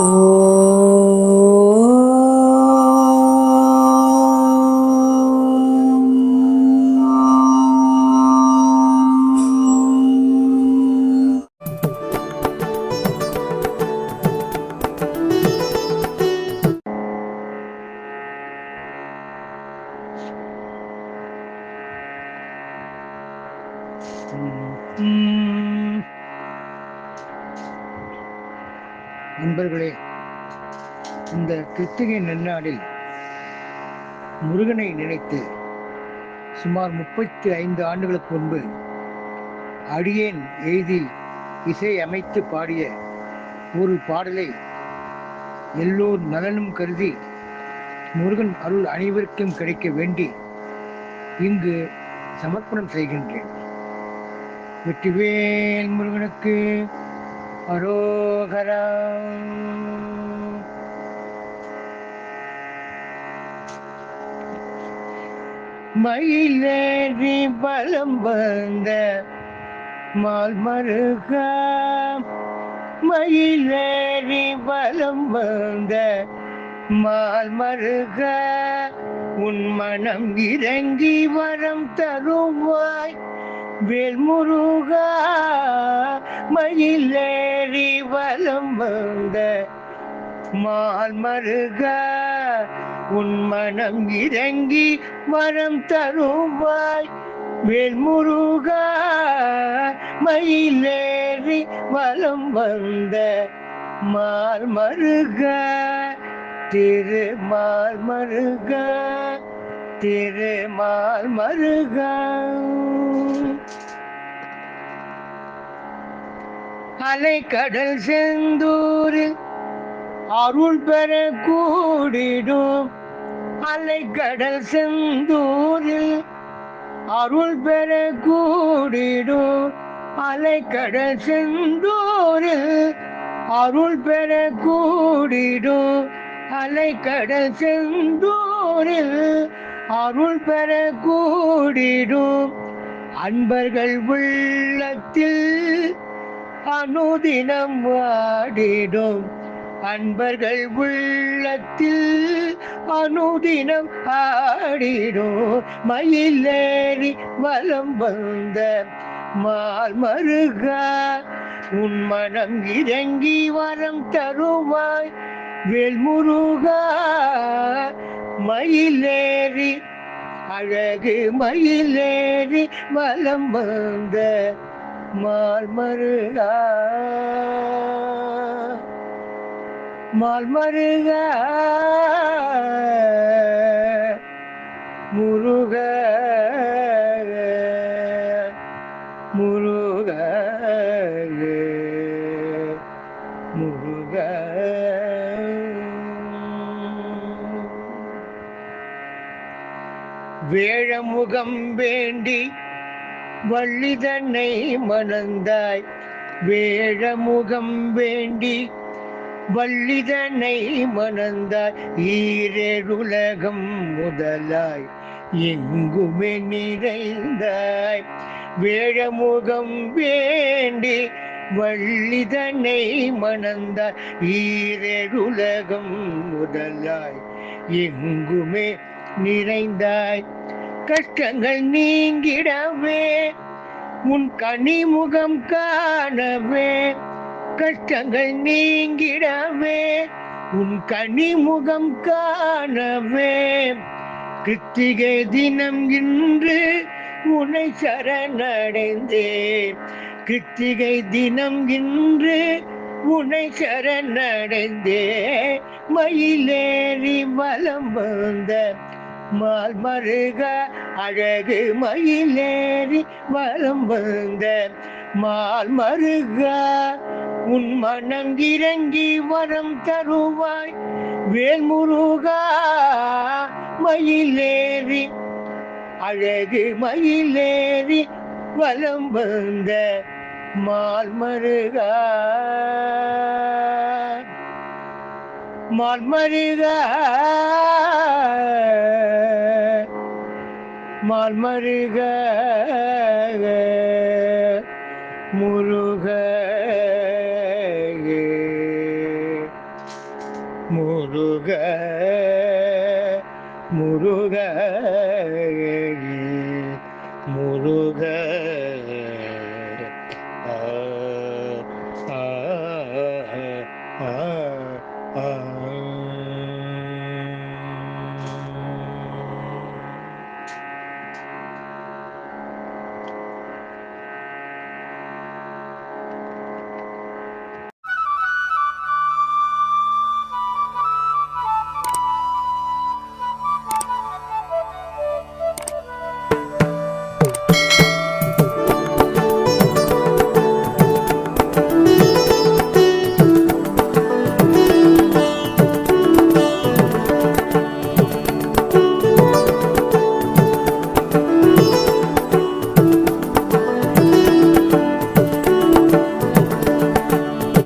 음. 음. நண்பர்களே இந்த கிருத்திகை நன்னாளில் முருகனை நினைத்து சுமார் முப்பத்தி ஐந்து ஆண்டுகளுக்கு முன்பு அடியேன் எழுதி இசை அமைத்து பாடிய ஒரு பாடலை எல்லோர் நலனும் கருதி முருகன் அருள் அனைவருக்கும் கிடைக்க வேண்டி இங்கு சமர்ப்பணம் செய்கின்றேன். வெற்றிவேல் முருகனுக்கு அரோகரா மயிலேறி பலம் வந்த மால் மயிலேறி பலம் வந்த மால்மருக உன் மனம் இறங்கி வரம் தருவாய். வேல்முருகா மயிலே வலம் வந்த மால் மருக உன் மனம் இறங்கி வரம் தருவாய். வேல்முருகா மயிலேறி வலம் வந்த மால் மருக திரு மால் மருக திரு மால் மருக. அலை கடல் செந்தூரில் அருள் பெற கூடிடும். அலை கடல் செந்தூரில் அருள் பெற கூடிடும். அலை கடல் செந்தூரில் அருள் பெற கூடிடும். அலை கடல் செந்தூரில் அருள் பெற கூடிடும். அன்பர்கள் உள்ளத்தில் அனுதினம் வாடிடும் அன்பர்கள் உள்ளத்தில் அனுதினம் ஆடிடும். மயிலேறி வலம் வந்த மால் மருக உன் மனம் இறங்கி வரம் தருவாய். வேல்முருகா மயிலேறி அழகு மயிலேறி வலம் வந்த மால் மருகா. முருக. முருக. முருக. வேழமுகம் வேண்டி வள்ளி தன்னை மணந்தாய். வேழமுகம் வேண்டி வள்ளிதனை மணந்தாய். ஈரேழுலகம் முதலாய் எங்குமே நிறைந்தாய். வேழமுகம் வேண்டி வள்ளிதனை மணந்தாய். ஈரேழுலகம் முதலாய் எங்குமே நிறைந்தாய். கஷ்டங்கள் நீங்கிடவே உன் கனிமுகம் காணவே. கஷ்டங்கள் நீங்கிடவே உன் கனிமுகம் காணவே. கிருத்திகை தினம் இன்று உன்னை சரணடைந்தேன் கிருத்திகை தினம் இன்று உன்னை சரணடைந்தே. மயிலேறி வலம் வந்த மால்மருக அழகு மயிலேறி வலம் வந்த மால்மருக உன் மனம் இறங்கி வரம் தருவாய். வேல்முருகா மயிலேறி அழகு மயிலேறி வலம் வந்த மால்மருகா மால்மரித மால்மருக முருக. முருக. முருக. முருக.